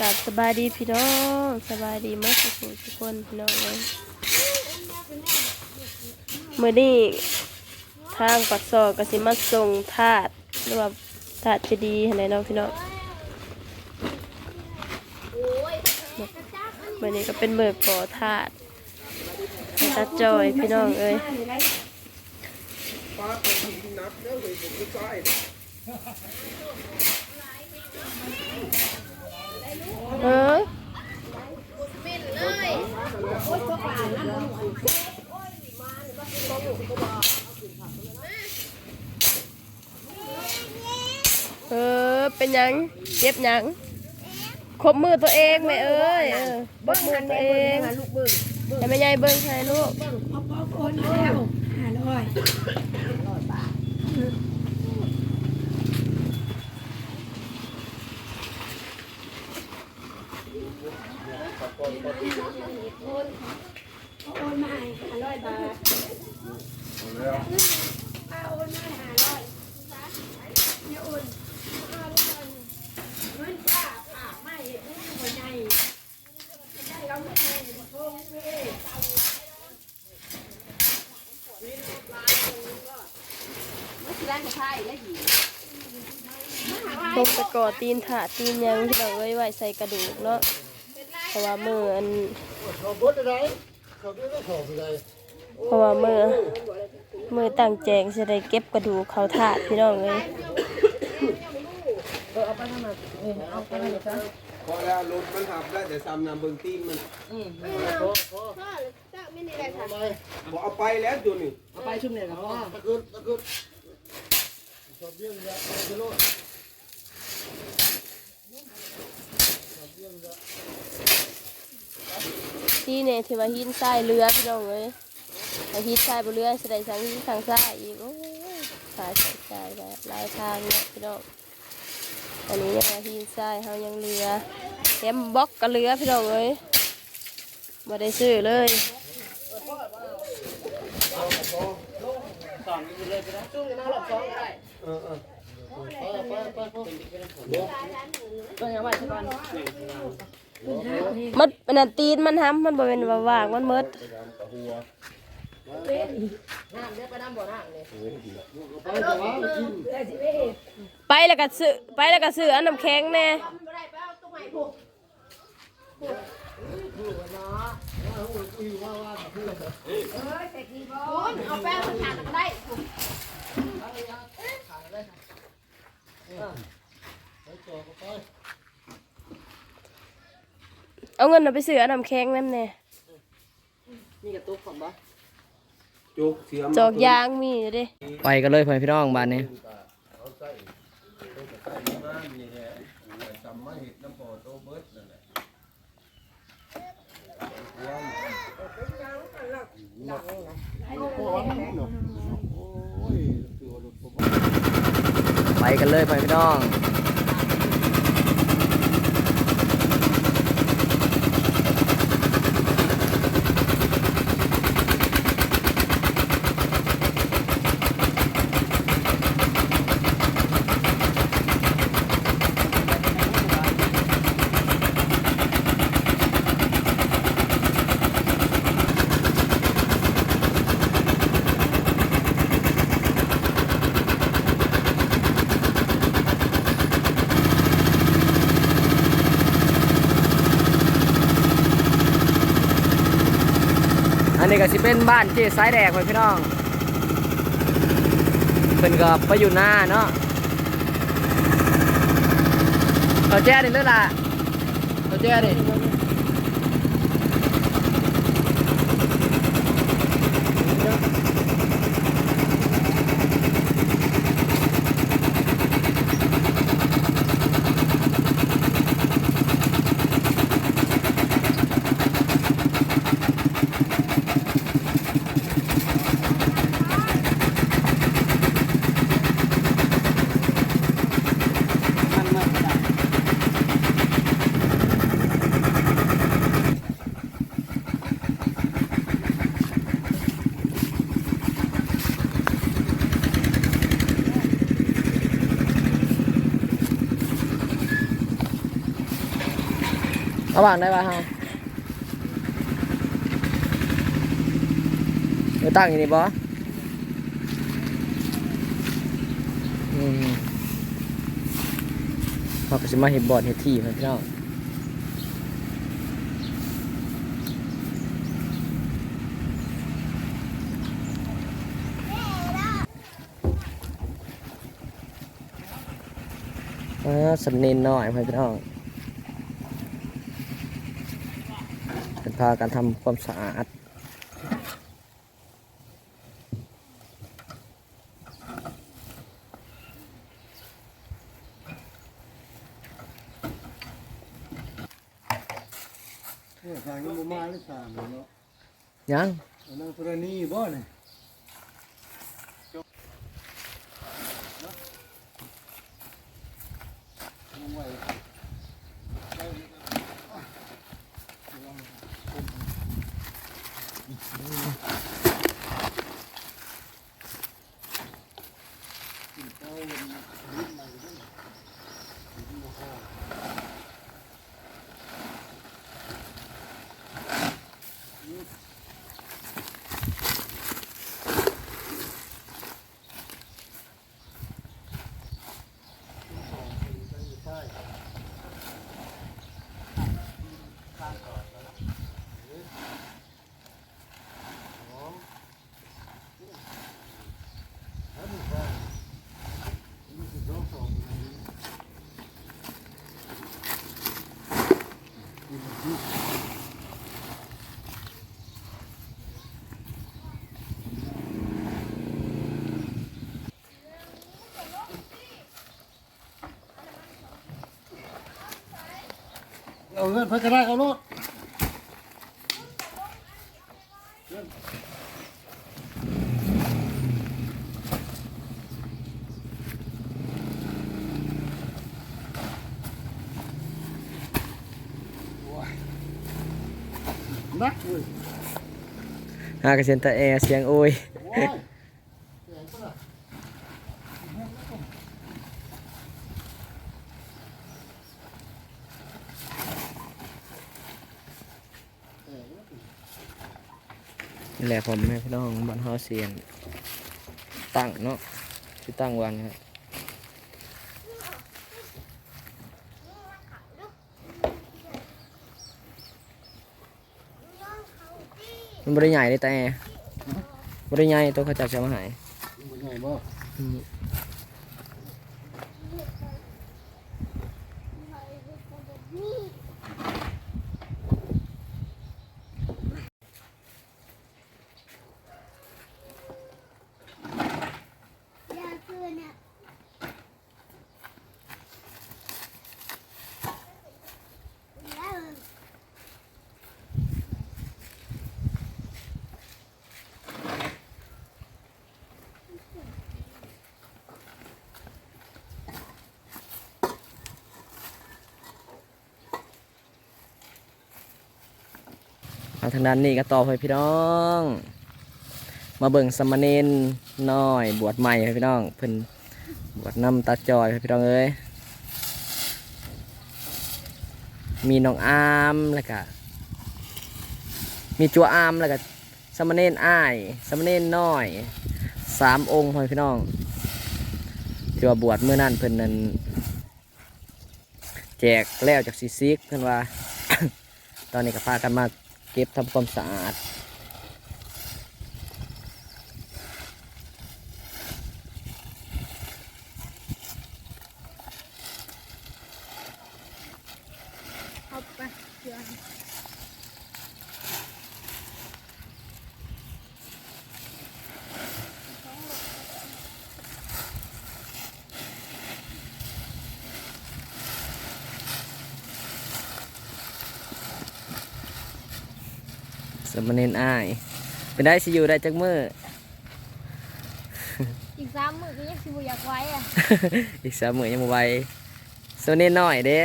กับสบายดีพี่น้องสบายดีเมื่อสุขทุกคนพี่น้องเลยเมื่อนี้ทางปักซอกกสิมาส่งถาดหรือว่าถาดจะดีย์ไหนน้องพี่น้องเมื่อนี้ก็เป็นเมือก่อถาดให้ตาจอยพี่น้องเอ้ย เออเออ เป็นยัง เจ็บยังคบมือตัวเองแม่เอ้ยเออครบมือตัวเองให้งแต่แม่ยายเบิ้งให้ลูกโอนมาแล้วห้าร้อยโอนมาให้ห้าร้อยบาทป้าโอนมาให้ห้าร้อยเนี่ยโอนเอาเงินเงินป้าป้าไม่เห็นเงินหัวใจได้เราไม่ได้โทงเว้ย ตกตะกอตีนถาตีนยังที่เราไว้ไว้ใส่กระดูกเนาะเพราะว่ามืออันเพราะว่ามือ มือตั้งแจงจะได้เก็บกระดูกเขาถาดพี่น้องเลยพอแล้วรถมันหับได้แต่ซ้ำนำเบิ่งตีนมันพอพอบอกเอาไปแล้วจุนี่เอาไปชุมเนี่ยครับพ่อตะกุดตะกุดชอบเยี่ยมเลยจะโลดที่เนี่ยที่ว่าหินทรายเรือพี่น้องเลย ไอ้หินทรายบนเรือแสดงทางหินทางทรายอีกโอ้ยขาใส่ใจแบบลายทางเนาะพี่น้องอันนี้เนี่ยหินทรายเขายังเรือเต็มบล็อกกับเรือพี่น้องเลยมาได้ซื้อเลยมันมันตีนมันห้ำมันบ่เว่าว่างมันมดน้ำเดี๋ยว ไปแล้วก็ซื้อไปแล้วก็ซื้ออันน้ำแข็งแน่เอาแป้งมาฉาดได้เอาเงินเอาไปซื้ออันน้ำแข็งนั่นแน่มีกระตุกผมปะ จุกเสียมจอกยางมีอยู่เดิไปกันเลยเพื่อนพี่น้องบ้านนี้ซ้ำมาเห็ดน้ำปอโตเบิดนั่นแหละไปกันเลยเพื่อนพี่น้อง สิเป็นบ้านเจ๊สายแดกไปพี่น้องเป็นก็ไปอยู่หน้าเนาะเขาแจ้ดิเลยล่ะเขาแจ้ดิ เอาวางได้ป่ะฮะเดี๋ยวตั้งอยู่นี่บ่อืมเขาก็จะมาเห็นบอดเห็ดที่พี่น้องอ่าสำเนียงน้อยพี่น้องเป็น พาการทำความสะอาดเนี่ยทางนี้มาหรือสามเนาะยังอันนั่งธรณีบ่เนี่ยเอาไว้เอา เงินพักกระได้เอาโลดนักเว้ย หากระเซ็นตาแอร์เสียงโอย โอ้ยแข็งปะล่ะ นี่แหละผมแม่พี่น้องบ้านเฮาเสียน ตั้งเนาะที่ตั้งวันครับมันบริใหญ่เลยแต่แอร์บริใหญ่ตัวเขาจับจะมาหายมันใหญ่บ่ อืม เอา ทางด้านนี้ก็ต่อไปพี่น้อง มาเบิ่งสมเณรน้อย บวชใหม่ให้พี่น้องเพิ่นบวชนำตาจอยพี่น้องเอ้ยมีน้องอามแล้วก็มีจัวอามแล้วก็สามเณรอ้ายสมเณรน้อยสามองค์พี่น้องที่ว่าบวชเมื่อนั้นเพิ่นนั้นแจกแล้วจากซีซิกเพิ่นว่า ตอนนี้ก็พากันมา เก็บทำความสะอาด เอาไปเดี๋ยว สา มเณรอ้าย เป็นได้สิอยู่ได้จักมือ อีกสามมื้อก็ยังสิบ่อยากไว้อะอีกสามมือยังบ่ไหวสามเณรน้อยเด้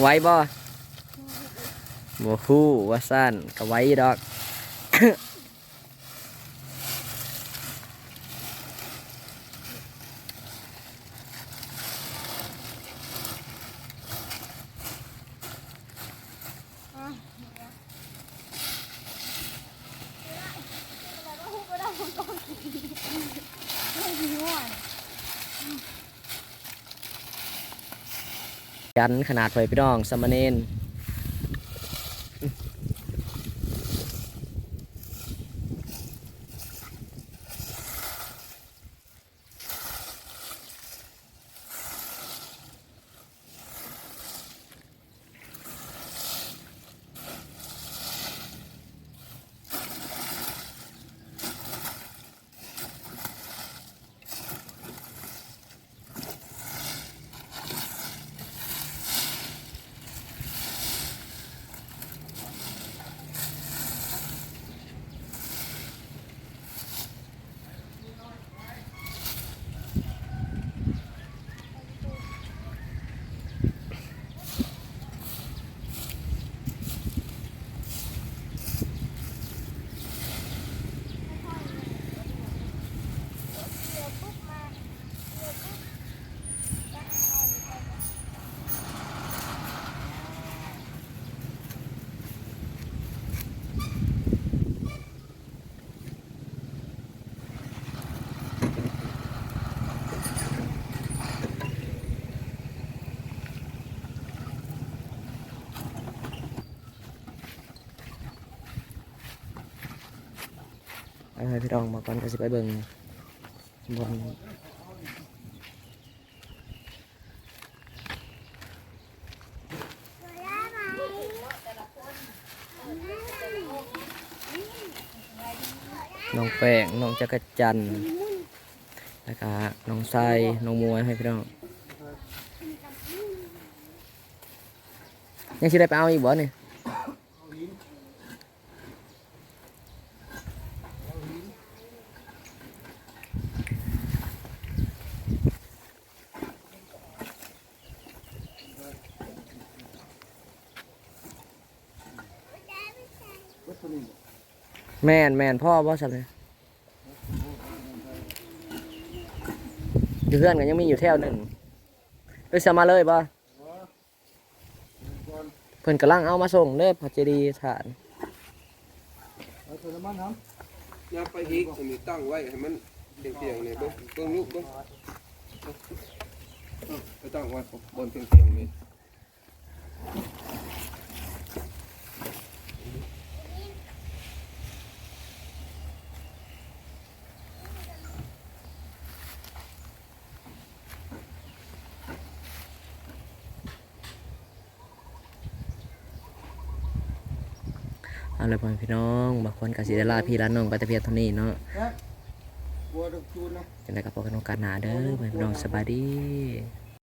ไหวบ่บ่ฮู้ว่าสั้นก็ไหวดอก ยันขนาดไฟพี่น้องสามเณร ไปให้พี่น้องมาก่อนก็สิไปเบิ่งบนน้องแป้งน้องจักรจันทร์แล้วก็น้องทรน้องมวยให้พี่น้องยังสิได้ไปเอาอีกบ่เนี่ย แม่นแม่นพ่อบ่สับเลยอยู่เพื่อนกันยังมีอยู่แถวหนึ่งไปสมาเลยบ่เพิ่นกำลังเอามาส่งเด้อพระเจดีย์ฐานเอาตัวน้ำมันน้ยับไปอีกสมีตั้งไว้ให้มันเตียงๆนี่เบิ่งเบิ่งลูกเบิ่งไปตั้งไว้บนเตียงๆนี่ เอาเลยพ่อแม่พี่น้องบางคนก็สิได้ลาพี่ลาน้องไปแต่เพียงเท่านี้เนาะำบัวดอกจูนนะจังได๋ก็พบกันโอกาสหน้าเด้อพ่อแม่พี่น้องสบายดี